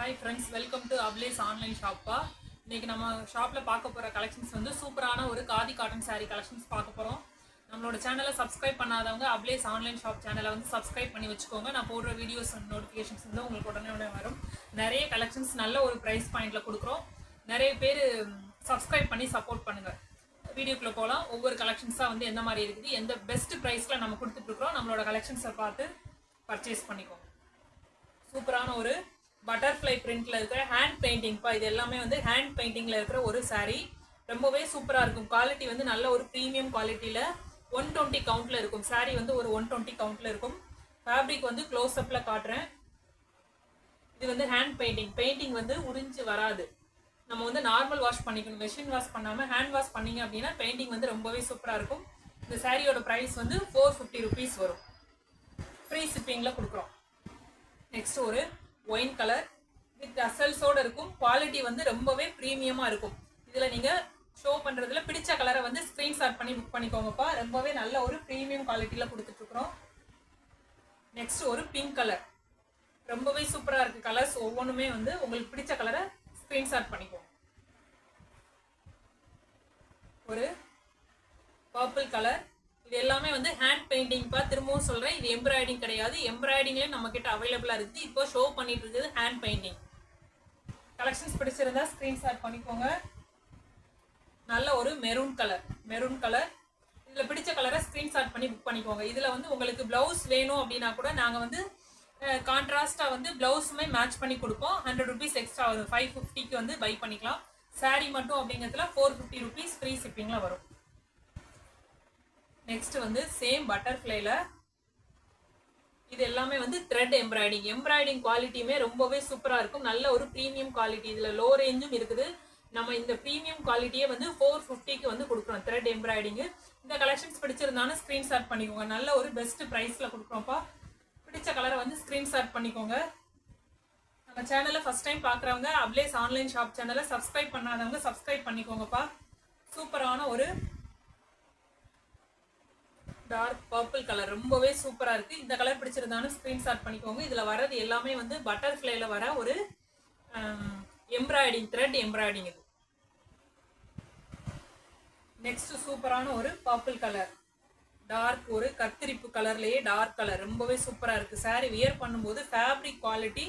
Hi friends welcome to Applause online ஷாப்பா இன்றைக்கி நம்ம ஷாப்பில் பார்க்க போகிற கலெக்ஷன்ஸ் வந்து சூப்பரான ஒரு காதி காட்டன் சாரீ கலெக்ஷன்ஸ் பார்க்க போகிறோம் நம்மளோட சேனலை சப்ஸ்கிரைப் பண்ணாதவங்க அப்ளேஸ் ஆன்லைன் ஷாப் சேனலை வந்து சப்ஸ்கிரைப் பண்ணி வச்சுக்கோங்க. நான் போடுற வீடியோஸ் நோட்டிஃபிகேஷன்ஸ் வந்து உங்களுக்கு உடனே உடனே வரும். நிறைய கலெக்ஷன்ஸ் நல்ல ஒரு ப்ரைஸ் பாயிண்டில் கொடுக்குறோம். நிறைய பேர் சப்ஸ்கிரைப் பண்ணி சப்போர்ட் பண்ணுங்கள் வீடியோக்குள்ளே போகலாம் ஒவ்வொரு கலெக்ஷன்ஸாக வந்து எந்த மாதிரி இருக்குது எந்த பெஸ்ட் ப்ரைஸில் நம்ம கொடுத்துட்ருக்குறோம் நம்மளோட கலெக்ஷன்ஸை பார்த்து பர்ச்சேஸ் பண்ணிக்கோங்க. சூப்பரான ஒரு பட்டர்ஃப்ளை பிரிண்ட்ல இருக்கிற ஹேண்ட் பெயிண்டிங்ப்பா இது எல்லாமே வந்து ஹேண்ட் பெயிண்டிங்ல இருக்கிற ஒரு சாரீ ரொம்பவே சூப்பராக இருக்கும். குவாலிட்டி வந்து நல்ல ஒரு ப்ரீமியம் குவாலிட்டியில் ஒன் டுவெண்ட்டி கவுண்டில் இருக்கும். சாரீ வந்து ஒரு ஒன் டுவெண்ட்டி கவுண்ட்டில் இருக்கும். ஃபேப்ரிக் வந்து க்ளோஸ் அப்பில் காட்டுறேன். இது வந்து ஹேண்ட் பெயிண்டிங் பெயிண்டிங் வந்து உறிஞ்சு வராது. நம்ம வந்து நார்மல் வாஷ் பண்ணிக்கணும். மெஷின் வாஷ் பண்ணாமல் ஹேண்ட் வாஷ் பண்ணீங்க அப்படின்னா பெயிண்டிங் வந்து ரொம்பவே சூப்பராக இருக்கும். இந்த சாரியோட ப்ரைஸ் வந்து ஃபோர் ஃபிஃப்டி ருபீஸ் வரும். ஃப்ரீ ஷிப்பிங்கில் கொடுக்குறோம். நெக்ஸ்ட் ஒரு ஒயின் கலர் வித் அசல்ஸோட இருக்கும். குவாலிட்டி வந்து ரொம்பவே ப்ரீமியமா இருக்கும். இதுல நீங்க ஷோ பண்றதுல பிடிச்ச கலரை வந்து ஸ்கிரீன்ஷாட் பண்ணி புக் பண்ணிக்கோங்கப்பா. ரொம்பவே நல்ல ஒரு ப்ரீமியம் குவாலிட்டியில கொடுத்துட்டு இருக்கிறோம் நெக்ஸ்ட் ஒரு பிங்க் கலர் ரொம்பவே சூப்பரா இருக்கு. கலர்ஸ் ஒவ்வொன்றுமே வந்து உங்களுக்கு பிடிச்ச கலரை ஸ்கிரீன்ஷாட் பண்ணிக்கோங்க. ஒரு பர்பிள் கலர் இது எல்லாமே வந்து ஹேண்ட் பெயிண்டிங்ப்பா திரும்பவும் சொல்றேன். இது எம்ப்ராய்டிங் கிடையாது. எம்ப்ராய்டிங்லேயும் நம்ம கிட்ட அவைலபிளா இருக்குது இப்போ ஷோ பண்ணிட்டு இருக்குது ஹேண்ட் பெயிண்டிங் கலெக்ஷன்ஸ் பிடிச்சிருந்தா ஸ்கிரீன்ஷாட் பண்ணிக்கோங்க. நல்ல ஒரு மெரூன் கலர் மெரூன் கலர் இதில் பிடிச்ச கலரை ஸ்கிரீன்ஷாட் பண்ணி புக் பண்ணிக்கோங்க. இதில் வந்து உங்களுக்கு ப்ளவுஸ் வேணும் அப்படின்னா கூட நாங்கள் வந்து கான்ட்ராஸ்டா வந்து ப்ளவுஸுமே மேட்ச் பண்ணி கொடுப்போம். ஹண்ட்ரட் ருபீஸ் எக்ஸ்ட்ரா வரும். ஃபைவ் ஃபிஃப்டிக்கு வந்து பை பண்ணிக்கலாம். சாரீ மட்டும் அப்படிங்கிறதுல ஃபோர் ஃபிஃப்டி ருபீஸ் ஃப்ரீ ஷிப்பிங்கில் வரும். நெக்ஸ்ட் வந்து சேம் பட்டர்ஃப்ளைல இது எல்லாமே வந்து த்ரெட் எம்ப்ராய்டிங் எம்ப்ராய்டிங் குவாலிட்டியுமே ரொம்பவே சூப்பராக இருக்கும். நல்ல ஒரு ப்ரீமியம் குவாலிட்டி இதில் லோ ரேஞ்சும் இருக்குது. நம்ம இந்த ப்ரீமியம் குவாலிட்டியே வந்து ஃபோர் ஃபிஃப்டிக்கு வந்து கொடுக்குறோம் த்ரெட் எம்ப்ராய்டிங் இந்த கலெக்ஷன்ஸ் பிடிச்சிருந்தாலும் ஸ்க்ரீன்ஷாட் பண்ணிக்கோங்க. நல்ல ஒரு பெஸ்ட் ப்ரைஸில் கொடுக்குறோம்ப்பா. பிடிச்ச கலரை வந்து ஸ்க்ரீன்ஷாட் பண்ணிக்கோங்க. நம்ம சேனலை ஃபஸ்ட் டைம் பார்க்குறவங்க அப்லேஸ் ஆன்லைன் ஷாப் சேனலை சப்ஸ்கிரைப் பண்ணாதவங்க சப்ஸ்கிரைப் பண்ணிக்கோங்கப்பா. சூப்பரான ஒரு டார்க் பர்பிள் கலர் ரொம்பவே சூப்பரா இருக்கு. இந்த கலர் பிடிச்சிருந்தாலும் ஸ்கிரீன்ஷாட் பண்ணிக்கோங்க. இதுல வர்றது எல்லாமே வந்து பட்டர்ஃப்ளைல வர ஒரு எம்ப்ராய்டிங் த்ரெட் எம்ப்ராய்டிங் இது. நெக்ஸ்ட் சூப்பரான ஒரு பர்பிள் கலர் டார்க் ஒரு கத்திரிப்பு கலர்லயே டார்க் கலர் ரொம்பவே சூப்பரா இருக்கு. சாரி வியர் பண்ணும்போது ஃபேப்ரிக் குவாலிட்டி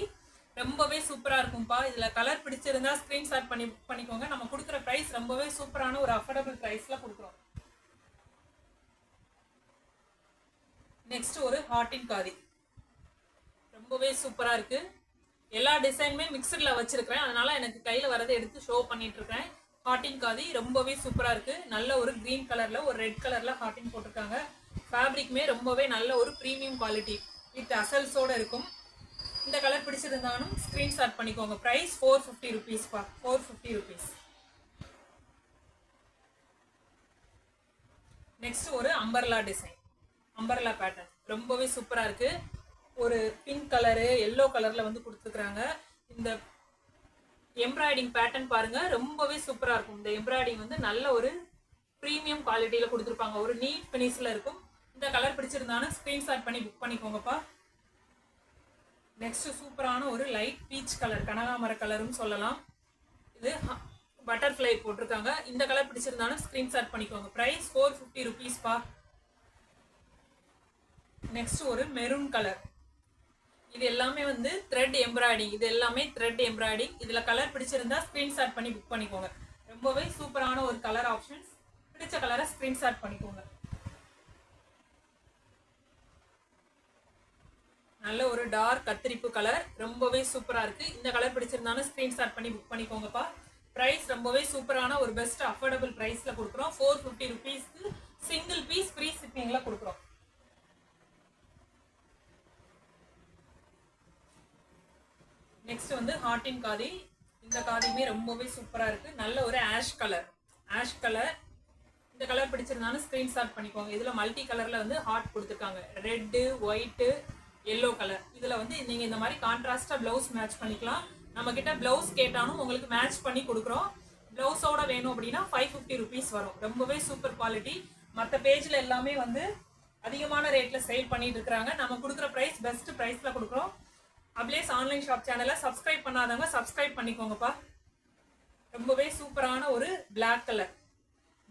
ரொம்பவே சூப்பரா இருக்கும்ப்பா இதுல கலர் பிடிச்சிருந்தா ஸ்கிரீன்ஷாட் பண்ணி பண்ணிக்கோங்க. நம்ம கொடுக்குற ப்ரைஸ் ரொம்பவே சூப்பரான ஒரு அஃபோர்டபுள் ப்ரைஸில் கொடுக்குறோம். நெக்ஸ்ட் ஒரு ஹாட்டின் காதி. ரொம்பவே சூப்பரா இருக்கு. எல்லா டிசைனுமே மிக்சர்ல வச்சிருக்கிறேன். அதனால எனக்கு கையில வரதை எடுத்து ஷோ பண்ணிட்டு இருக்கேன் ஹாட்டின் காதி ரொம்பவே சூப்பரா இருக்கு. நல்ல ஒரு கிரீன் கலர்ல ஒரு ரெட் கலர்ல ஹாட்டின் போட்டிருக்காங்க. ஃபேப்ரிக்குமே ரொம்பவே நல்ல ஒரு ப்ரீமியம் குவாலிட்டி வித் அசல்ஸோட இருக்கும். இந்த கலர் பிடிச்சிருந்தாலும் ஸ்கிரீன்ஷாட் பண்ணிக்கோங்க. ப்ரைஸ் ஃபோர் ஃபிஃப்டி ருபீஸ் பா. ஃபோர் ஃபிஃப்டி ருபீஸ் நெக்ஸ்ட் ஒரு அம்பர்லா டிசைன் அம்பர்லா பேட்டர்ன் ரொம்பவே சூப்பராக இருக்கு. ஒரு பிங்க் கலரு எல்லோ கலரில் வந்து கொடுத்துருக்குறாங்க. இந்த எம்ப்ராய்டிங் பேட்டர்ன் பாருங்க ரொம்பவே சூப்பராக இருக்கும். இந்த எம்ப்ராய்டிங் வந்து நல்ல ஒரு ப்ரீமியம் குவாலிட்டியில் கொடுத்துருப்பாங்க. ஒரு நீட் ஃபினிஷில் இருக்கும். இந்த கலர் பிடிச்சிருந்தாலும் ஸ்க்ரீன்ஷாட் பண்ணி புக் பண்ணிக்கோங்கப்பா. நெக்ஸ்ட் சூப்பரான ஒரு லைட் பீச் கலர் கனகாமர கலரும் சொல்லலாம். இது பட்டர்ஃப்ளை போட்டிருக்காங்க. இந்த கலர் பிடிச்சிருந்தாலும் ஸ்க்ரீன்ஷாட் பண்ணிக்கோங்க. ப்ரைஸ் ஃபோர் ஃபிஃப்டி ருபீஸ்ப்பா நெக்ஸ்ட் ஒரு மெரூன் கலர். இது எல்லாமே வந்து த்ரெட் எம்ப்ராய்டிங் இது எல்லாமே த்ரெட் எம்ப்ராய்டிங் இதில் கலர் பிடிச்சிருந்தா ஸ்க்ரீன்ஷாட் பண்ணி புக் பண்ணிக்கோங்க. ரொம்பவே சூப்பரான ஒரு கலர் ஆப்ஷன்ஸ் பிடிச்ச கலரை ஸ்க்ரீன்ஷாட் பண்ணிக்கோங்க. நல்ல ஒரு டார்க் கத்திரிப்பு கலர் ரொம்பவே சூப்பரா இருக்கு. இந்த கலர் பிடிச்சிருந்தாலும் ஸ்க்ரீன்ஷாட் பண்ணி புக் பண்ணிக்கோங்கப்பா. பிரைஸ் ரொம்பவே சூப்பரான ஒரு பெஸ்ட் அஃபோர்டபுள் பிரைஸ்ல கொடுக்குறோம். ஃபோர் ஃபிஃப்டி ருபீஸ்க்கு சிங்கிள் பீஸ் ஃப்ரீ ஷிப்பிங்ல கொடுக்குறோம். நெக்ஸ்ட் வந்து ஹாட்டின் காதி. இந்த காதியுமே ரொம்பவே சூப்பராக இருக்குது நல்ல ஒரு ஆஷ் கலர் ஆஷ் கலர் இந்த கலர் பிடிச்சிருந்தாலும் ஸ்க்ரீன்ஷாட் பண்ணிக்கோங்க. இதில் மல்டி கலரில் வந்து ஹார்ட் கொடுத்துருக்காங்க. ரெட்டு ஒயிட்டு எல்லோ கலர் இதில் வந்து நீங்கள் இந்த மாதிரி கான்ட்ராஸ்டாக ப்ளவுஸ் மேட்ச் பண்ணிக்கலாம். நம்மக்கிட்ட ப்ளவுஸ் கேட்டாலும் உங்களுக்கு மேட்ச் பண்ணி கொடுக்குறோம். ப்ளவுஸோட வேணும் அப்படின்னா ஃபைவ் ஃபிஃப்டி ருபீஸ் வரும். ரொம்பவே சூப்பர் குவாலிட்டி மற்ற பேஜில் எல்லாமே வந்து அதிகமான ரேட்டில் சேல் பண்ணிட்டு இருக்கிறாங்க. நம்ம கொடுக்குற ப்ரைஸ் பெஸ்ட் ப்ரைஸில் கொடுக்குறோம். அப்ளேஸ் ஆன்லைன் ஷாப் சேனலை சப்ஸ்கிரைப் பண்ணாதவங்க சப்ஸ்கிரைப் பண்ணிக்கோங்கப்பா. ரொம்பவே சூப்பரான ஒரு பிளாக் கலர்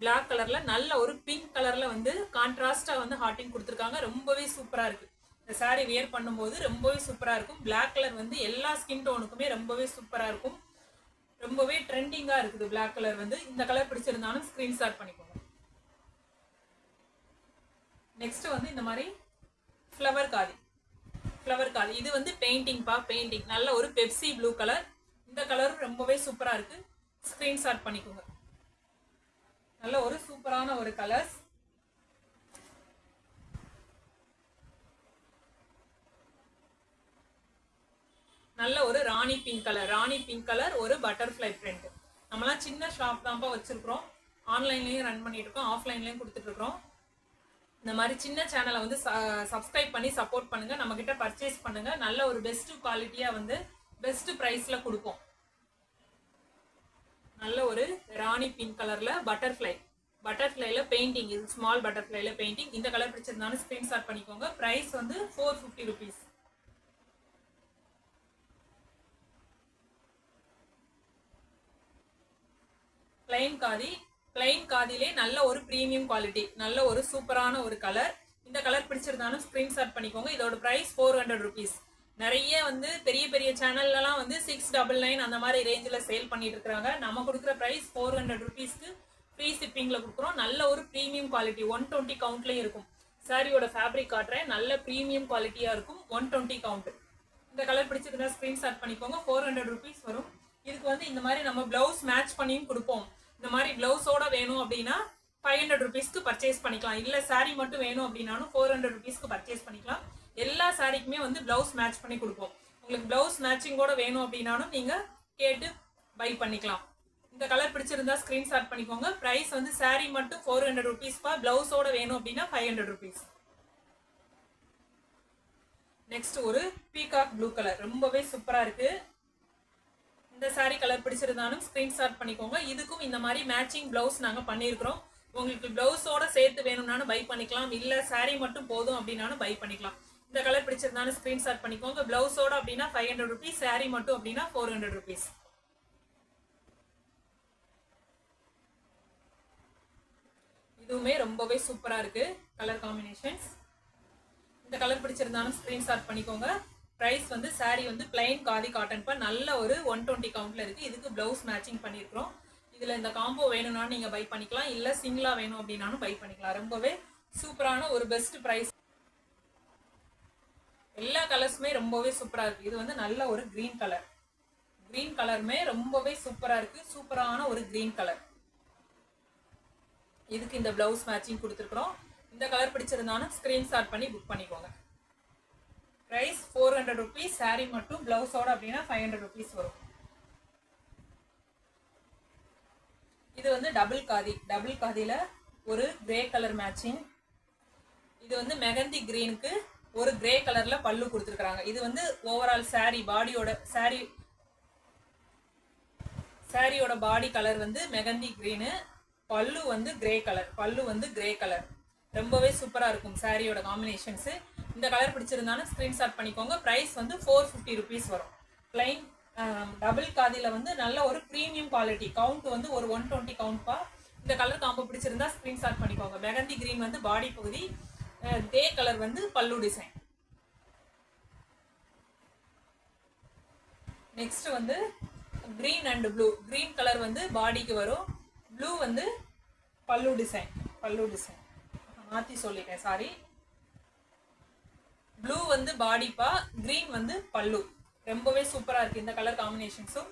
பிளாக் கலரில் நல்ல ஒரு பிங்க் கலரில் வந்து கான்ட்ராஸ்டாக வந்து ஹாட்டிங் கொடுத்துருக்காங்க. ரொம்பவே சூப்பராக இருக்குது இந்த சாரீ வியர் பண்ணும்போது ரொம்பவே சூப்பராக இருக்கும். பிளாக் கலர் வந்து எல்லா ஸ்கின் டோனுக்குமே ரொம்பவே சூப்பராக இருக்கும். ரொம்பவே ட்ரெண்டிங்காக இருக்குது பிளாக் கலர் வந்து. இந்த கலர் பிடிச்சிருந்தாலும் ஸ்கிரீன்ஷாட் பண்ணிக்கோங்க. நெக்ஸ்ட் வந்து இந்த மாதிரி ஃப்ளவர் காதி. ஃப்ளவர் கால் இது வந்து பெயிண்டிங் பா பெயிண்டிங் நல்ல ஒரு பெப்சி ப்ளூ கலர் இந்த கலரும் ரொம்பவே சூப்பராக இருக்கு. ஸ்க்ரீன்ஷாட் பண்ணிக்கோங்க. நல்ல ஒரு சூப்பரான ஒரு கலர்ஸ் நல்ல ஒரு rani pink colour rani pink colour ஒரு பட்டர்ஃப்ளை பிரிண்ட் நம்மலாம் சின்ன ஷாப் தான்ப்பா வச்சுருக்குறோம். ஆன்லைன்லேயும் ரன் பண்ணிட்டு இருக்கோம். ஆஃப்லைன்லேயும் கொடுத்துட்டு இந்த மாதிரி சின்ன சேனலை வந்து சப்ஸ்கிரைப் பண்ணி சப்போர்ட் பண்ணுங்க. நம்ம கிட்ட பர்ச்சேஸ் பண்ணுங்க. நல்ல ஒரு பெஸ்ட் குவாலிட்டியா வந்து பெஸ்ட் ப்ரைஸ்ல கொடுப்போம் நல்ல ஒரு ராணி பிங்க் கலர்ல பட்டர்ஃப்ளை பட்டர்ஃப்ளைல பெயிண்டிங் இது ஸ்மால் பட்டர்ஃப்ளைல பெயிண்டிங் இந்த கலர் பிடிச்சிருந்தாலும் ஸ்கிரீன்ஷாட் பண்ணிக்கோங்க. ப்ரைஸ் வந்து four fifty rupees plain khadi plain காதிலே நல்ல ஒரு ப்ரீமியம் குவாலிட்டி நல்ல ஒரு சூப்பரான ஒரு கலர் இந்த கலர் பிடிச்சிருந்தாலும் ஸ்கிரீன்ஷாட் பண்ணிக்கோங்க. இதோட ப்ரைஸ் ஃபோர் ஹண்ட்ரட் ருபீஸ் நிறைய வந்து பெரிய பெரிய சேனல்லலாம் வந்து சிக்ஸ் டபுள் நைன் அந்த மாதிரி ரேஞ்சில் சேல் பண்ணிட்டு இருக்கிறாங்க. நம்ம கொடுக்குற ப்ரைஸ் ஃபோர் ஹண்ட்ரட் ருபீஸ்க்கு ஃப்ரீ ஷிப்பிங்கில் கொடுக்குறோம். நல்ல ஒரு ப்ரீமியம் குவாலிட்டி ஒன் டுவெண்ட்டி கவுண்ட்லேயும் இருக்கும். சாரியோட ஃபேப்ரிக் காட்டுறேன். நல்ல ப்ரீமியம் குவாலிட்டியாக இருக்கும். ஒன் டுவெண்ட்டி கவுண்ட் இந்த கலர் பிடிச்சிருந்தா ஸ்க்ரீன்ஷாட் பண்ணிக்கோங்க. ஃபோர் ஹண்ட்ரட் ருபீஸ் வரும். இதுக்கு வந்து இந்த மாதிரி நம்ம பிளவுஸ் மேட்ச் பண்ணியும் கொடுப்போம். இந்த மாதிரி ப்ளவுஸோட வேணும் அப்படின்னா ஃபைவ் ஹண்ட்ரட் ருபீஸ்க்கு பர்ச்சேஸ் பண்ணிக்கலாம். இல்லை சாரீ மட்டும் வேணும் அப்படின்னாலும் ஃபோர் ஹண்ட்ரட் ருபீஸ்க்கு பர்ச்சேஸ் பண்ணிக்கலாம். எல்லா சாரீக்குமே வந்து பிளவுஸ் மேட்ச் பண்ணி கொடுப்போம். உங்களுக்கு பிளவுஸ் மேட்சிங்கோட வேணும் அப்படின்னாலும் நீங்கள் கேட்டு பை பண்ணிக்கலாம். இந்த கலர் பிடிச்சிருந்தா ஸ்கிரீன்ஷாட் பண்ணிக்கோங்க. ப்ரைஸ் வந்து சாரீ மட்டும் ஃபோர் ஹண்ட்ரட் ருபீஸ்ப்பா பிளவுஸோட வேணும் அப்படின்னா ஃபைவ் ஹண்ட்ரட் ருபீஸ் நெக்ஸ்ட் ஒரு பீகாக் ப்ளூ கலர் ரொம்பவே சூப்பராக இருக்குது இந்த சாரீ கலர் பிடிச்சிருந்தாலும் ஸ்கிரீன்ஷாட் பண்ணிக்கோங்க. இதுக்கும் இந்த மாதிரி மேட்சிங் பிளவுஸ் நாங்கள் பண்ணியிருக்கிறோம் உங்களுக்கு பிளவுஸோட சேர்த்து வேணும்னாலும் பை பண்ணிக்கலாம். இல்லை சாரீ மட்டும் போதும் அப்படின்னாலும் பை பண்ணிக்கலாம். இந்த கலர் பிடிச்சிருந்தாலும் ஸ்கிரீன்ஷாட் பண்ணிக்கோங்க. பிளவுஸோட அப்படின்னா ஃபைவ் ஹண்ட்ரட் ருபீஸ் சாரீ மட்டும் அப்படின்னா ஃபோர் ஹண்ட்ரட் ருபீஸ் இதுவுமே ரொம்பவே சூப்பராக இருக்குது கலர் காம்பினேஷன்ஸ் இந்த கலர் பிடிச்சிருந்தாலும் ஸ்கிரீன்ஷாட் பண்ணிக்கோங்க. ப்ரைஸ் வந்து சாரீ வந்து பிளைன் காதி காட்டன் பா நல்ல ஒரு ஒன் டுவெண்ட்டி கவுண்டில் இருக்குது இதுக்கு ப்ளவுஸ் மேட்சிங் பண்ணியிருக்கிறோம் இதில் இந்த காம்போ வேணும்னாலும் நீங்கள் பை பண்ணிக்கலாம். இல்லை சிங்கிளாக வேணும் அப்படின்னாலும் பை பண்ணிக்கலாம். ரொம்பவே சூப்பரான ஒரு பெஸ்ட் ப்ரைஸ் எல்லா கலர்ஸுமே ரொம்பவே சூப்பராக இருக்குது இது வந்து நல்ல ஒரு க்ரீன் கலர் கிரீன் கலருமே ரொம்பவே சூப்பராக இருக்குது சூப்பரான ஒரு கிரீன் கலர் இதுக்கு இந்த ப்ளவுஸ் மேட்சிங் கொடுத்துருக்குறோம். இந்த கலர் பிடிச்சிருந்தாலும் ஸ்க்ரீன்ஷாட் பண்ணி புக் பண்ணிக்கோங்க. Price four hundred rupees sari மட்டும் பிளவுஸோட அப்படின்னா ஃபைவ் ஹண்ட்ரட் ருபீஸ் வரும். இது வந்து டபுள் காதி டபுள் காதியில் ஒரு கிரே கலர் மேட்சிங் இது வந்து மெகந்தி கிரீனுக்கு ஒரு கிரே கலரில் பல்லு கொடுத்துருக்குறாங்க. இது வந்து ஓவரால் சாரீ பாடியோட சாரீ சாரியோட பாடி கலர் வந்து மெகந்தி கிரீனு பல்லு வந்து கிரே கலர் பல்லு வந்து கிரே கலர் ரொம்பவே சூப்பராக இருக்கும் சாரியோட காம்பினேஷன்ஸு இந்த கலர் பிடிச்சிருந்தாலும் ஸ்க்ரீன்ஷாட் பண்ணிக்கோங்க. ப்ரைஸ் வந்து ஃபோர் ஃபிஃப்டி ருபீஸ் வரும். பிளைன் டபுள் காதியில் வந்து நல்ல ஒரு ப்ரீமியம் குவாலிட்டி கவுண்ட் வந்து ஒரு ஒன் டுவெண்ட்டி கவுண்ட்பா இந்த கலர் காம்போ பிடிச்சிருந்தா ஸ்க்ரீன்ஷாட் பண்ணிக்கோங்க. மெகந்தி கிரீன் வந்து பாடி பகுதி தே கலர் வந்து பல்லு டிசைன் நெக்ஸ்ட் வந்து green and blue green colour வந்து பாடிக்கு வரும். ப்ளூ வந்து பல்லு டிசைன் பல்லு டிசைன் மாற்றி சொல்லிட்டேன் சாரி ப்ளூ வந்து பாடிப்பா க்ரீன் வந்து பல்லு. ரொம்பவே சூப்பராக இருக்குது இந்த கலர் காம்பினேஷன்ஸும்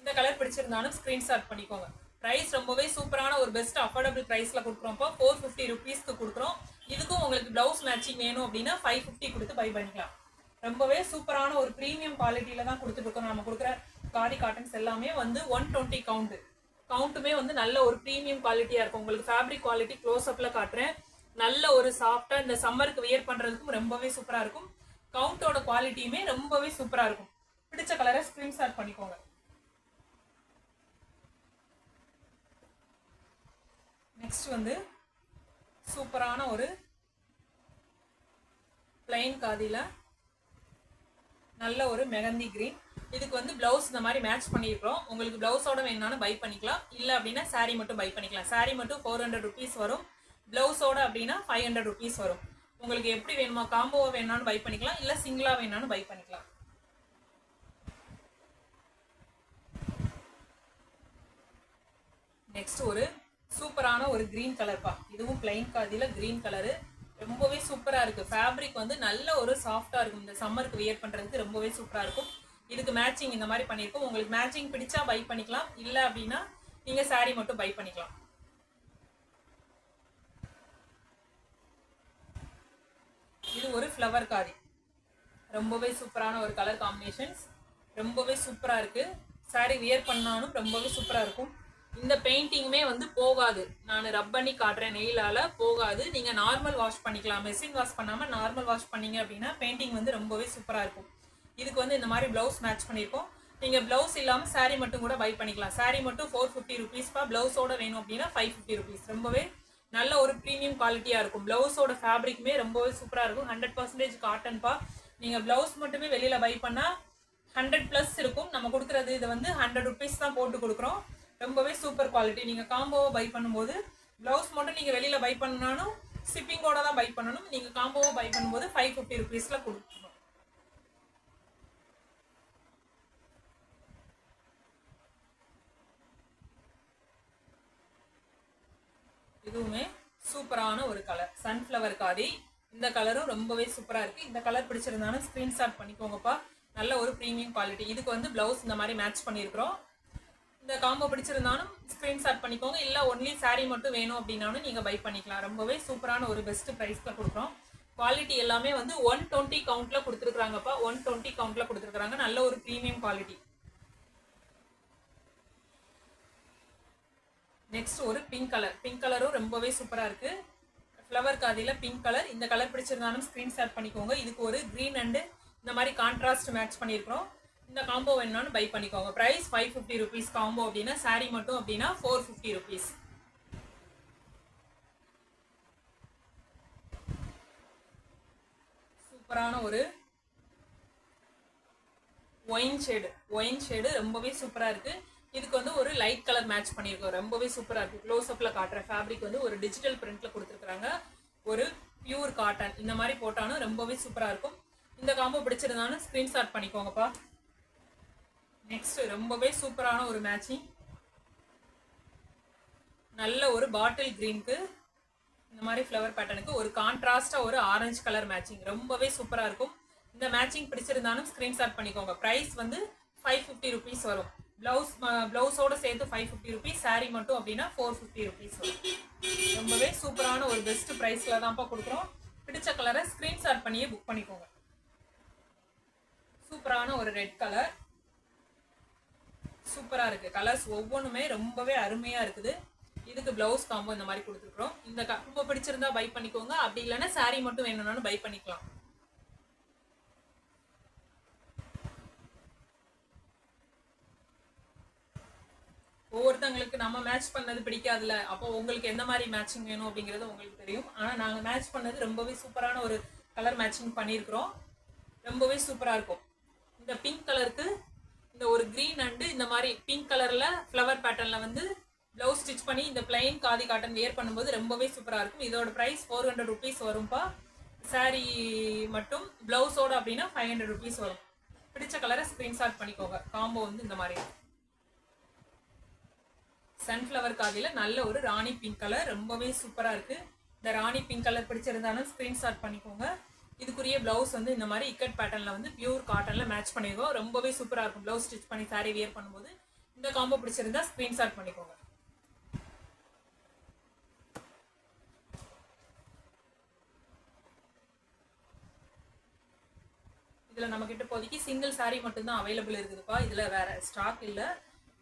இந்த கலர் பிடிச்சிருந்தாலும் ஸ்க்ரீன்ஷாட் பண்ணிக்கோங்க. ப்ரைஸ் ரொம்பவே சூப்பரான ஒரு பெஸ்ட் அஃபோர்டபுள் ப்ரைஸில் கொடுக்குறோம்ப்பா ஃபோர் ஃபிஃப்டி ருபீஸ்க்கு கொடுக்குறோம். இதுக்கும் உங்களுக்கு ப்ளவுஸ் மேட்சிங் வேணும் அப்படின்னா ஃபைவ் ஃபிஃப்டி கொடுத்து பை பண்ணிக்கலாம். ரொம்பவே சூப்பரான ஒரு ப்ரீமியம் குவாலிட்டியில தான் கொடுத்துட்ருக்கோம் நம்ம கொடுக்குற காடி காட்டன்ஸ் எல்லாமே வந்து ஒன் டுவெண்ட்டி கவுண்ட்டு கவுண்ட்டுமே வந்து நல்ல ஒரு ப்ரீமியம் குவாலிட்டியாக இருக்கும். உங்களுக்கு ஃபேப்ரிக் குவாலிட்டி க்ளோஸ் காட்டுறேன். நல்ல ஒரு சாஃப்டா இந்த சம்மருக்கு வியர் பண்றதுக்கும் ரொம்பவே சூப்பரா இருக்கும். கவுண்டோட குவாலிட்டியுமே ரொம்பவே சூப்பரா இருக்கும். பிடிச்ச கலரை ஸ்கிரீன்ஷாட் பண்ணிக்கோங்க. நெக்ஸ்ட் வந்து சூப்பரான ஒரு பிளைன் காதியில் நல்ல ஒரு மெகந்தி கிரீன் இதுக்கு வந்து பிளவுஸ் இந்த மாதிரி மேட்ச் பண்ணியிருக்கிறோம் உங்களுக்கு பிளவுஸோட வேணாலும் பை பண்ணிக்கலாம். இல்லை அப்படின்னா சாரீ மட்டும் பை பண்ணிக்கலாம். சாரீ மட்டும் ஃபோர் ஹண்ட்ரட் ருபீஸ் வரும். ப்ளவுஸோட அப்படின்னா ஃபைவ் ஹண்ட்ரட் ருபீஸ் வரும். உங்களுக்கு எப்படி வேணுமா? காம்போவாக வேணாலும் பை பண்ணிக்கலாம். இல்லை சிங்கிளாக வேணாலும் பை பண்ணிக்கலாம். நெக்ஸ்ட் ஒரு சூப்பரான ஒரு க்ரீன் கலர்ப்பா இதுவும் பிளைன் காதியில் க்ரீன் கலரு ரொம்பவே சூப்பராக இருக்குது ஃபேப்ரிக் வந்து நல்ல ஒரு சாஃப்டாக இருக்கும். இந்த சம்மருக்கு வியர் பண்ணுறதுக்கு ரொம்பவே சூப்பராக இருக்கும். இதுக்கு மேட்சிங் இந்த மாதிரி பண்ணியிருக்கோம். உங்களுக்கு மேட்சிங் பிடிச்சா பை பண்ணிக்கலாம். இல்லை அப்படின்னா நீங்கள் சாரீ மட்டும் பை பண்ணிக்கலாம். இது ஒரு ஃப்ளவர் காதி ரொம்பவே சூப்பரான ஒரு கலர் காம்பினேஷன்ஸ் ரொம்பவே சூப்பராக இருக்குது saree வியர் பண்ணாலும் ரொம்பவே சூப்பராக இருக்கும். இந்த பெயிண்டிங்குமே வந்து போகாது. நான் ரப் பண்ணி காட்டுறேன் நெயிலால் போகாது. நீங்கள் நார்மல் வாஷ் பண்ணிக்கலாம். மெஷின் வாஷ் பண்ணாமல் நார்மல் வாஷ் பண்ணீங்க அப்படின்னா பெயிண்டிங் வந்து ரொம்பவே சூப்பராக இருக்கும். இதுக்கு வந்து இந்த மாதிரி ப்ளவுஸ் மேட்ச் பண்ணியிருக்கோம் நீங்கள் ப்ளவுஸ் இல்லாமல் சாரீ மட்டும் கூட பை பண்ணிக்கலாம். சாரீ மட்டும் ஃபோர் ஃபிஃப்டி ருபீஸ்ப்பா ப்ளவுஸோட வேணும் அப்படின்னா ஃபைவ் ஃபிஃப்டி ருபீஸ் ரொம்பவே நல்ல ஒரு ப்ரீமியம் குவாலிட்டியாக இருக்கும். ப்ளவுஸோட ஃபேப்ரிக்குமே ரொம்பவே சூப்பராக இருக்கும். ஹண்ட்ரட் பர்சன்டேஜ் காட்டன்ப்பா நீங்கள் ப்ளவுஸ் மட்டுமே வெளியில் பை பண்ணால் ஹண்ட்ரட் ப்ளஸ் இருக்கும். நம்ம கொடுக்குறது இது வந்து ஹண்ட்ரட் ருபீஸ் தான் போட்டு கொடுக்குறோம். ரொம்பவே சூப்பர் குவாலிட்டி நீங்கள் காம்போவை பை பண்ணும்போது ப்ளவுஸ் மட்டும் நீங்கள் வெளியில் பை பண்ணாலும் ஷிப்பிங்கோட தான் பை பண்ணணும். நீங்கள் காம்போவை பை பண்ணும்போது ஃபைவ் ஃபிஃப்டி ருபீஸில் கொடுக்கணும். இதுவுமே சூப்பரான ஒரு கலர் சன்ஃப்ளவர் காதி இந்த கலரும் ரொம்பவே சூப்பராக இருக்குது இந்த கலர் பிடிச்சிருந்தாலும் ஸ்க்ரீன்ஷாட் பண்ணிக்கோங்கப்பா. நல்ல ஒரு ப்ரீமியம் குவாலிட்டி இதுக்கு வந்து ப்ளவுஸ் இந்த மாதிரி மேட்ச் பண்ணியிருக்கிறோம் இந்த காம்போ பிடிச்சிருந்தாலும் ஸ்க்ரீன்ஷாட் பண்ணிக்கோங்க. இல்லை ஒன்லி சாரீ மட்டும் வேணும் அப்படின்னாலும் நீங்கள் பை பண்ணிக்கலாம். ரொம்பவே சூப்பரான ஒரு பெஸ்ட் ப்ரைஸில் கொடுக்குறோம். குவாலிட்டி எல்லாமே வந்து ஒன் டுவெண்ட்டி கவுண்ட்டில் கொடுத்துருக்குறாங்கப்பா. ஒன் டுவெண்ட்டி கவுண்ட்டில் கொடுத்துருக்குறாங்க. நல்ல ஒரு ப்ரீமியம் குவாலிட்டி நெக்ஸ்ட் ஒரு பிங்க் கலர் பிங்க் கலரும் ரொம்பவே சூப்பராக இருக்குது ஃப்ளவர் காதியில் பிங்க் கலர் இந்த கலர் பிடிச்சிருந்தாலும் ஸ்க்ரீன்ஷாட் பண்ணிக்கோங்க. இதுக்கு ஒரு க்ரீன் அண்டு இந்த மாதிரி கான்ட்ராஸ்ட் மேட்ச் பண்ணியிருக்கிறோம். இந்த காம்போ வேணும்னாலும் பை பண்ணிக்கோங்க. Price five fifty rupees combo அப்படின்னா சாரீ மட்டும் அப்படின்னா ஃபோர் ஃபிஃப்டி ருபீஸ் சூப்பரான ஒரு ஒயின் ஷேடு ஒயின் ஷேடு ரொம்பவே சூப்பராக இருக்குது இதுக்கு வந்து ஒரு லைட் கலர் மேட்ச் பண்ணியிருக்கோம். ரொம்பவே சூப்பராக இருக்குது க்ளோஸ் அப்பில் காட்டுற ஃபேப்ரிக் வந்து ஒரு டிஜிட்டல் பிரிண்ட்ல கொடுத்துருக்குறாங்க. ஒரு பியூர் காட்டன் இந்த மாதிரி போட்டாலும் ரொம்பவே சூப்பராக இருக்கும். இந்த காம்போ பிடிச்சிருந்தாலும் ஸ்க்ரீன்ஷாட் பண்ணிக்கோங்கப்பா. நெக்ஸ்ட் ரொம்பவே சூப்பரான ஒரு மேட்சிங் நல்ல ஒரு பாட்டில் கிரீனுக்கு இந்த மாதிரி ஃப்ளவர் பேட்டர்னுக்கு ஒரு கான்ட்ராஸ்டாக ஒரு ஆரஞ்சு கலர் மேட்சிங் ரொம்பவே சூப்பராக இருக்கும். இந்த மேட்சிங் பிடிச்சிருந்தாலும் ஸ்க்ரீன்ஷாட் பண்ணிக்கோங்க. ப்ரைஸ் வந்து ஃபைவ் ஃபிஃப்டி ருபீஸ் வரும். ப்ளவுஸ் ப்ளவுஸோட சேர்த்து ஃபைவ் ஃபிஃப்டி ருபீஸ் சாரீ மட்டும் அப்படின்னா ஃபோர் ஃபிஃப்டி ருபீஸ் ரொம்பவே சூப்பரான ஒரு பெஸ்ட் ப்ரைஸில் தான்ப்பா கொடுக்குறோம். பிடிச்ச கலரை ஸ்க்ரீன்ஷாட் பண்ணியே புக் பண்ணிக்கோங்க. சூப்பரான ஒரு ரெட் கலர் சூப்பராக இருக்குது கலர்ஸ் ஒவ்வொன்றுமே ரொம்பவே அருமையாக இருக்குது. இதுக்கு ப்ளவுஸ் காம்போ இந்த மாதிரி கொடுத்துருக்குறோம். இந்த ரொம்ப பிடிச்சிருந்தா பை பண்ணிக்கோங்க. அப்படி இல்லைன்னா சாரீ மட்டும் வேணும்னாலும் பை பண்ணிக்கலாம். ஒவ்வொருத்தங்களுக்கு நம்ம மேட்ச் பண்ணது பிடிக்காதுல அப்போ உங்களுக்கு எந்த மாதிரி மேட்சிங் வேணும் அப்படிங்கிறது உங்களுக்கு தெரியும். ஆனா நாங்க மேட்ச் பண்ணது ரொம்பவே சூப்பரான ஒரு கலர் மேட்சிங் பண்ணியிருக்கிறோம் ரொம்பவே சூப்பரா இருக்கும். இந்த பிங்க் கலருக்கு இந்த ஒரு க்ரீன் அண்டு இந்த மாதிரி பிங்க் கலர்ல ஃப்ளவர் பேட்டர்னில் வந்து பிளவுஸ் ஸ்டிச் பண்ணி இந்த பிளைன் காதி காட்டன் வேர் பண்ணும்போது ரொம்பவே சூப்பரா இருக்கும். இதோட ப்ரைஸ் ஃபோர் ஹண்ட்ரட் ருபீஸ் வரும்பா. Saree மட்டும் பிளவுஸோட அப்படின்னா ஃபைவ் ஹண்ட்ரட் ருபீஸ் வரும். பிடிச்ச கலரை ஸ்கிரீன்ஷாட் பண்ணிக்கோங்க. காம்போ வந்து இந்த மாதிரி. சன்ஃப்ளவர் காதில நல்ல ஒரு ராணி பிங்க் கலர் ரொம்பவே சூப்பராக இருக்கு. இந்த ராணி பிங்க் கலர் பிடிச்சிருந்தாலும் ஸ்க்ரீன்ஷாட் பண்ணிக்கோங்க. இதுக்குரிய ப்ளவுஸ் வந்து இந்த மாதிரி இக்கட் பேட்டர்னில் வந்து பியூர் காட்டன்ல மேட்ச் பண்ணிருக்கோம். ரொம்பவே சூப்பராக இருக்கும் ப்ளவுஸ் ஸ்டிச் பண்ணி சாரீ வியர் பண்ணும்போது. இந்த காம்போ பிடிச்சிருந்தா ஸ்க்ரீன்ஷாட் பண்ணிக்கோங்க. இதுல நம்ம கிட்ட இப்போதைக்கு சிங்கிள் சாரீ மட்டும்தான் அவைலபிள் இருக்குதுப்பா. இதுல வேற ஸ்டாக் இல்லை.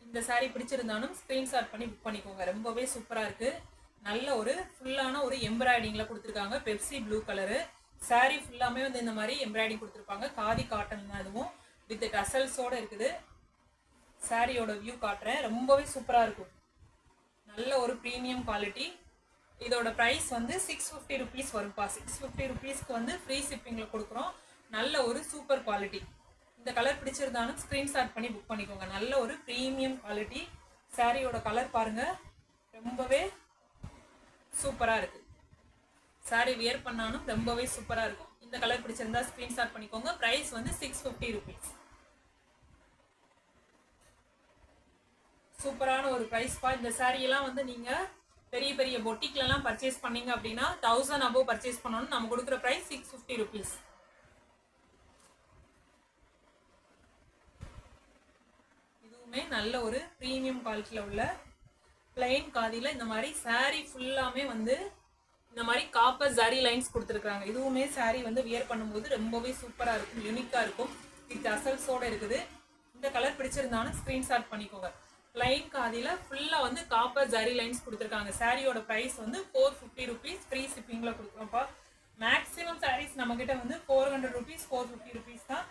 இந்த சாரீ பிடிச்சிருந்தாலும் ஸ்க்ரீன்ஷாட் பண்ணி புக் பண்ணிக்கோங்க. ரொம்பவே சூப்பராக இருக்குது நல்ல ஒரு ஃபுல்லான ஒரு எம்ப்ராய்டிங்கில் கொடுத்துருக்காங்க. பெப்சி ப்ளூ கலரு சாரீ ஃபுல்லாமே வந்து இந்த மாதிரி எம்ப்ராய்டிங் கொடுத்துருப்பாங்க. காதி காட்டன் தான் அதுவும் வித் டசல்ஸோடு இருக்குது. சாரியோட வியூ காட்டுறேன். ரொம்பவே சூப்பராக இருக்கும். நல்ல ஒரு ப்ரீமியம் குவாலிட்டி இதோட ப்ரைஸ் வந்து சிக்ஸ் ஃபிஃப்டி ருபீஸ் வரும்ப்பா சிக்ஸ் ஃபிஃப்டி ருபீஸ்க்கு வந்து ஃப்ரீ ஷிப்பிங்கில் கொடுக்குறோம். நல்ல ஒரு சூப்பர் குவாலிட்டி இந்த கலர் பிடிச்சிருந்தாலும் ஸ்க்ரீன்ஷாட் பண்ணி புக் பண்ணிக்கோங்க. நல்ல ஒரு ப்ரீமியம் குவாலிட்டி சாரியோட கலர் பாருங்க. ரொம்பவே சூப்பராக இருக்கு. சாரி வியர் பண்ணாலும் ரொம்பவே சூப்பராக இருக்கும். இந்த கலர் பிடிச்சிருந்தா ஸ்க்ரீன்ஷாட் பண்ணிக்கோங்க. ப்ரைஸ் வந்து சிக்ஸ் ஃபிஃப்டி ருபீஸ் சூப்பரான ஒரு ப்ரைஸ் பா. இந்த சாரியெல்லாம் வந்து நீங்கள் பெரிய பெரிய பொட்டிக்லலாம் பர்ச்சேஸ் பண்ணீங்க அப்படின்னா தௌசண்ட் அபோவ் பர்ச்சேஸ் பண்ணணும் நம்ம கொடுக்குற ப்ரைஸ் சிக்ஸ் ஃபிஃப்டி ருபீஸ் இதுவுமே நல்ல ஒரு ப்ரீமியம் குவாலிட்டியில் உள்ள பிளைன் காதியில் இந்த மாதிரி சாரீ ஃபுல்லாமே வந்து இந்த மாதிரி காப்பர் ஜரி லைன்ஸ் கொடுத்துருக்காங்க இதுவுமே சாரீ வந்து வியர் பண்ணும்போது ரொம்பவே சூப்பராக இருக்கும் யூனிக்காக இருக்கும். வித் அசல்ஸோட இருக்குது. இந்த கலர் பிடிச்சிருந்தாலும் ஸ்க்ரீன்ஷாட் பண்ணிக்கோங்க. பிளைன் காதியில் ஃபுல்லாக வந்து காப்பர் ஜரி லைன்ஸ் கொடுத்துருக்காங்க. சாரியோட ப்ரைஸ் வந்து ஃபோர் ஃபிஃப்டி ருபீஸ் ஃப்ரீ ஷிப்பிங்கில் கொடுக்குறோம்ப்பா. மேக்ஸிமம் சாரீஸ் நம்மக்கிட்ட வந்து four hundred rupees four fifty rupees தான்.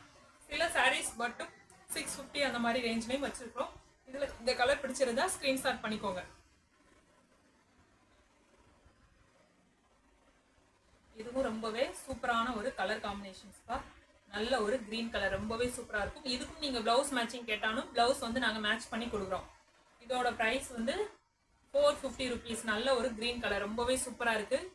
சில சாரீஸ் மட்டும் சிக்ஸ் ஃபிஃப்டி அந்த மாதிரி ரேஞ்ச்லேயும் வச்சுருக்கோம். இதில் இந்த கலர் பிடிச்சிருந்தா ஸ்க்ரீன்ஷாட் பண்ணிக்கோங்க. இதுவும் ரொம்பவே சூப்பரான ஒரு கலர் காம்பினேஷன்ஸ்ப்பா நல்ல ஒரு க்ரீன் கலர் ரொம்பவே சூப்பராக இருக்கும். இதுக்கும் நீங்கள் ப்ளவுஸ் மேட்சிங் கேட்டாலும் ப்ளவுஸ் வந்து நாங்கள் மேட்ச் பண்ணி கொடுக்குறோம். இதோட ப்ரைஸ் வந்து ஃபோர் ஃபிஃப்டி ருபீஸ் நல்ல ஒரு க்ரீன் கலர் ரொம்பவே சூப்பராக இருக்குது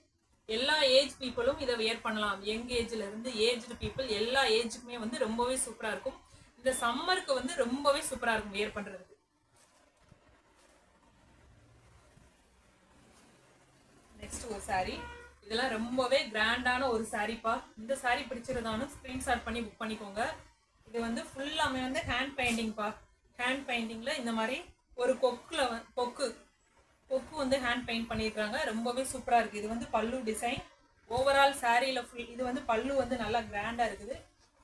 எல்லா ஏஜ் பீப்புளும் இதை வியர் பண்ணலாம். யங் ஏஜ்ல இருந்து ஏஜ்டு பீப்புள் எல்லா ஏஜுக்குமே வந்து ரொம்பவே சூப்பராக இருக்கும். இந்த சம்மருக்கு வந்து ரொம்பவே சூப்பராக இருக்கும் வியர் பண்ணுறதுக்கு நெக்ஸ்ட் ஒரு சாரி இதெல்லாம் ரொம்பவே கிராண்டான ஒரு சாரிப்பா இந்த சாரி பிடிச்சிருந்தாலும் ஸ்கிரீன்ஷாட் பண்ணி புக் பண்ணிக்கோங்க. இது வந்து ஃபுல்லாமே வந்து ஹேண்ட் பெயிண்டிங்ப்பா ஹேண்ட் பெயிண்டிங்கில் இந்த மாதிரி ஒரு கொக்கில் கொக்கு. கொக்கு வந்து ஹேண்ட் பெயிண்ட் பண்ணியிருக்காங்க. ரொம்பவே சூப்பராக இருக்குது இது வந்து பல்லு டிசைன் ஓவரால் சாரியில் ஃபுல் இது வந்து பல்லு வந்து நல்லா கிராண்டாக இருக்குது.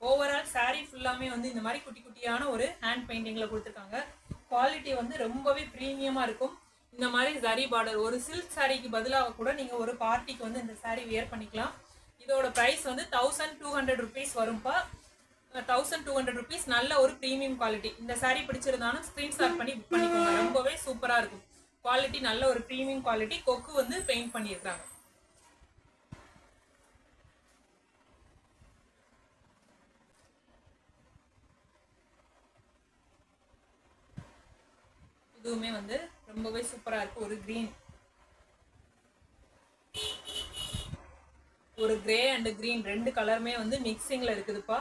ஓவரால் சாரீ ஃபுல்லாமே வந்து இந்த மாதிரி குட்டி குட்டியான ஒரு ஹேண்ட் பெயிண்டிங்கில் கொடுத்துருக்காங்க. குவாலிட்டி வந்து ரொம்பவே ப்ரீமியமாக இருக்கும். இந்த மாதிரி ஜரி பார்டர் ஒரு சில்க் சாரீக்கு பதிலாக கூட நீங்கள் ஒரு பார்ட்டிக்கு வந்து இந்த சாரீ வியர் பண்ணிக்கலாம். இதோட ப்ரைஸ் வந்து தௌசண்ட் டூ ஹண்ட்ரட் ருபீஸ் வரும்ப்பா தௌசண்ட் டூ ஹண்ட்ரட் ருபீஸ் நல்ல ஒரு ப்ரீமியம் குவாலிட்டி இந்த சாரீ பிடிச்சிருந்தாலும் ஸ்க்ரீன்ஷாட் பண்ணி புக் பண்ணிக்கோங்க. ரொம்பவே சூப்பராக இருக்கும். குவாலிட்டி நல்ல ஒரு ப்ரீமியம் குவாலிட்டி கொக்கு வந்து பெயிண்ட் பண்ணியிருக்காங்க இதுவுமே வந்து ரொம்பவே சூப்பராக இருக்கு. ஒரு க்ரீன் ஒரு கிரே அண்ட் க்ரீன் ரெண்டு கலருமே வந்து மிக்சிங்கில் இருக்குதுப்பா.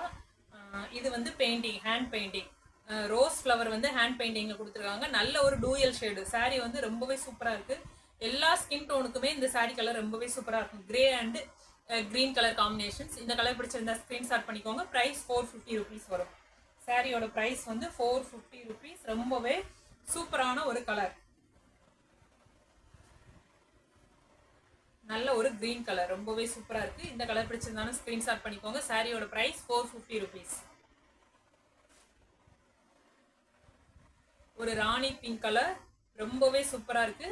இது வந்து painting hand painting rose flower வந்து ஹேண்ட் பெயிண்டிங்கில் கொடுத்துருக்காங்க. நல்ல ஒரு டூயல் ஷேடு சாரீ வந்து ரொம்பவே சூப்பராக இருக்குது எல்லா ஸ்கின் டோனுக்குமே இந்த சாரீ கலர் ரொம்பவே சூப்பராக இருக்கும். Grey and green colour combinations இந்த கலர் பிடிச்சிருந்தா ஸ்க்ரீன்ஷாட் பண்ணிக்கோங்க. ப்ரைஸ் ஃபோர் ஃபிஃப்டி ருபீஸ் வரும். சாரியோட ப்ரைஸ் வந்து ஃபோர் ஃபிஃப்டி ருபீஸ் ரொம்பவே சூப்பரான ஒரு கலர் நல்ல ஒரு கிரீன் கலர் ரொம்பவே சூப்பரா இருக்கு. இந்த கலர் பிடிச்சிருந்தாலும் ஸ்கிரீன்ஷாட் பண்ணிக்கோங்க. சாரியோட பிரைஸ் ஃபோர் ஃபிஃப்டி ருபீஸ் ஒரு ராணி பிங்க் கலர் ரொம்பவே சூப்பரா இருக்கு.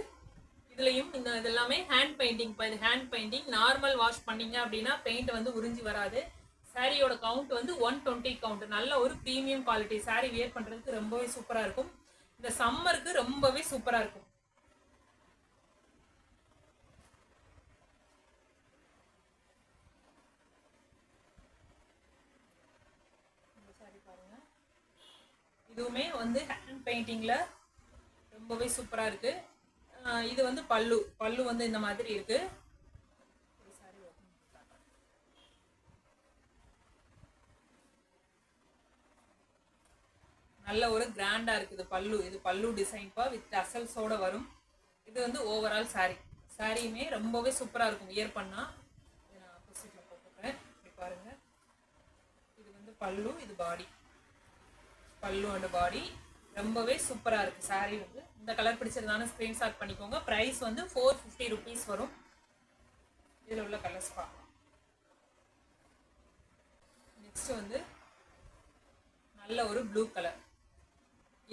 இதுலயும் இந்த இதெல்லாமே ஹேண்ட் பெயிண்டிங் இது ஹேண்ட் பெயிண்டிங் நார்மல் வாஷ் பண்ணீங்க அப்படின்னா பெயிண்ட் வந்து உறிஞ்சி வராது. சாரியோட கவுண்ட் வந்து ஒன் டுவெண்ட்டி கவுண்ட் நல்ல ஒரு ப்ரீமியம் குவாலிட்டி சாரி வியர் பண்றதுக்கு ரொம்பவே சூப்பரா இருக்கும். இந்த சம்மருக்கு ரொம்பவே சூப்பரா இருக்கும். இதுவுமே வந்து ஹேண்ட் பெயிண்டிங்ல ரொம்பவே சூப்பரா இருக்கு. ஆஹ் இது வந்து பல்லு. பல்லு வந்து இந்த மாதிரி இருக்கு ஒரு saree open பண்ணி காட்டுறேன். நல்ல ஒரு கிராண்டாக இருக்குது பல்லு. இது பல்லு டிசைன்ப்பா வித் அசல்ஸோட வரும். இது வந்து ஓவரால் saree. சாரியுமே ரொம்பவே சூப்பராக இருக்கும். வியர் பண்ணா. இது நான் ஆப்போசிட்ல போட்டுக்கிறேன் இப்படி பாருங்கள் இது வந்து பல்லு இது பாடி பல்லு அண்டு பாடி ரொம்பவே சூப்பராக இருக்குது saree வந்து. இந்த கலர் பிடிச்சிருந்தாலும் ஸ்க்ரீன்ஷாட் பண்ணிக்கோங்க. ப்ரைஸ் வந்து ஃபோர் ஃபிஃப்டி ருபீஸ் வரும். இதில் உள்ள கலர்ஸ் பார்க்கலாம். நெக்ஸ்ட் வந்து நல்ல ஒரு ப்ளூ கலர்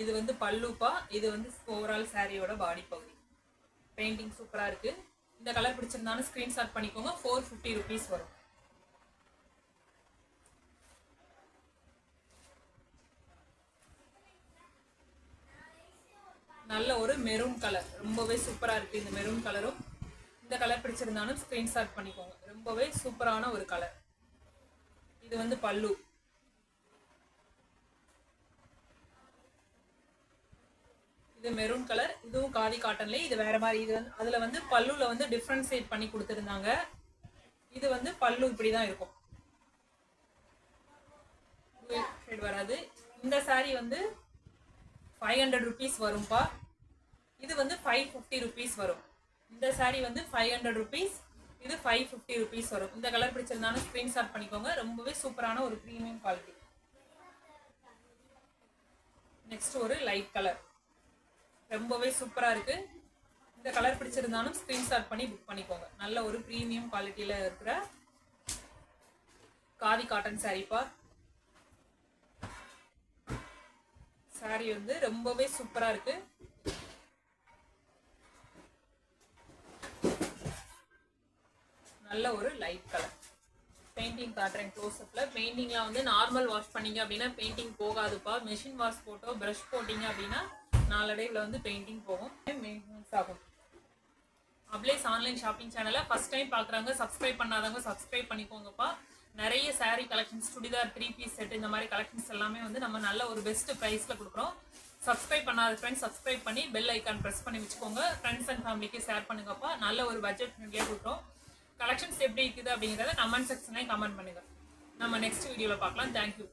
இது வந்து பல்லுப்பா இது வந்து ஓவரால் சாரியோட பாடி பகுதி. பெயிண்டிங் சூப்பராக இருக்குது இந்த கலர் பிடிச்சிருந்தாலும் ஸ்க்ரீன்ஷாட் பண்ணிக்கோங்க. ஃபோர் ஃபிஃப்டி ருபீஸ் வரும். நல்ல ஒரு மெரூன் கலர் ரொம்பவே சூப்பராக இருக்குது இந்த மெரூன் கலரும் இந்த கலர் பிடிச்சிருந்தாலும் ஸ்க்ரீன்ஷாட் பண்ணிக்கோங்க. ரொம்பவே சூப்பரான ஒரு கலர் இது வந்து பல்லு. இது மெரூன் கலர் இதுவும் காதி காட்டன்ல இது வேற மாதிரி. இது வந்து அதுல வந்து பல்லுல வந்து டிஃப்ரென்சேட் பண்ணி கொடுத்துருந்தாங்க. இது வந்து பல்லு இப்படிதான் இருக்கும். ஷேட் வராது. இந்த saree வந்து ஃபைவ் ஹண்ட்ரட் ருபீஸ் வரும்பா. இது வந்து ஃபைவ் ஃபிஃப்டி ருபீஸ் வரும். இந்த saree வந்து ஃபைவ் ஹண்ட்ரட் ருபீஸ் இது ஃபைவ் ஃபிஃப்டி ருபீஸ் வரும். இந்த கலர் பிடிச்சிருந்தாலும் ஸ்க்ரீன்ஷாட் பண்ணிக்கோங்க. ரொம்பவே சூப்பரான ஒரு ப்ரீமியம் குவாலிட்டி நெக்ஸ்ட் ஒரு லைட் கலர் ரொம்பவே சூப்பரா இருக்கு. இந்த கலர் பிடிச்சிருந்தாலும் ஸ்கிரீன்ஷாட் பண்ணி புக் பண்ணிக்கோங்க. நல்ல ஒரு ப்ரீமியம் குவாலிட்டியில இருக்கிற காதி காட்டன் சாரீப்பா சாரி வந்து ரொம்பவே சூப்பரா இருக்கு. நல்ல ஒரு லைட் கலர் பெயிண்டிங் காட்டுறேன் க்ளோஸ்அப்பில் பெயிண்டிங்லாம் வந்து நார்மல் வாஷ் பண்ணீங்க அப்படின்னா பெயிண்டிங் போகாதுப்பா. மெஷின் வாஷ் போட்டோ ப்ரஷ் போட்டிங்க அப்படின்னா நாளடைவில் வந்து பெயிண்டிங் போகும். மெயின்டெனன்ஸ் ஆகும். அப்ளேஸ் ஆன்லைன் ஷாப்பிங் சேனலை ஃபஸ்ட் டைம் பார்க்குறாங்க சப்ஸ்கிரைப் பண்ணாதவங்க சப்ஸ்கிரைப் பண்ணிக்கோங்கப்பா. நிறைய sari collections churidar three piece set இந்த மாதிரி கலெக்ஷன்ஸ் எல்லாமே வந்து நம்ம நல்ல ஒரு பெஸ்ட் ப்ரைஸில் கொடுக்குறோம். சப்ஸ்கிரைப் பண்ணாத ஃப்ரெண்ட்ஸ் சப்ஸ்கிரைப் பண்ணி பெல் ஐக்கான் ப்ரெஸ் பண்ணி வச்சுக்கோங்க. ஃப்ரெண்ட்ஸ் அண்ட் ஃபேமிலிக்கு ஷேர் பண்ணுங்கப்பா. நல்ல ஒரு பட்ஜெட் ஃப்ரெண்ட்லியாக கொடுக்குறோம். கலெக்ஷன்ஸ் எப்படி இருக்குது அப்படிங்கிறத கமெண்ட் செக்ஷன்லேயும் கமெண்ட் பண்ணுங்கள் நம்ம நெக்ஸ்ட் வீடியோவில் பார்க்கலாம். தேங்க்யூ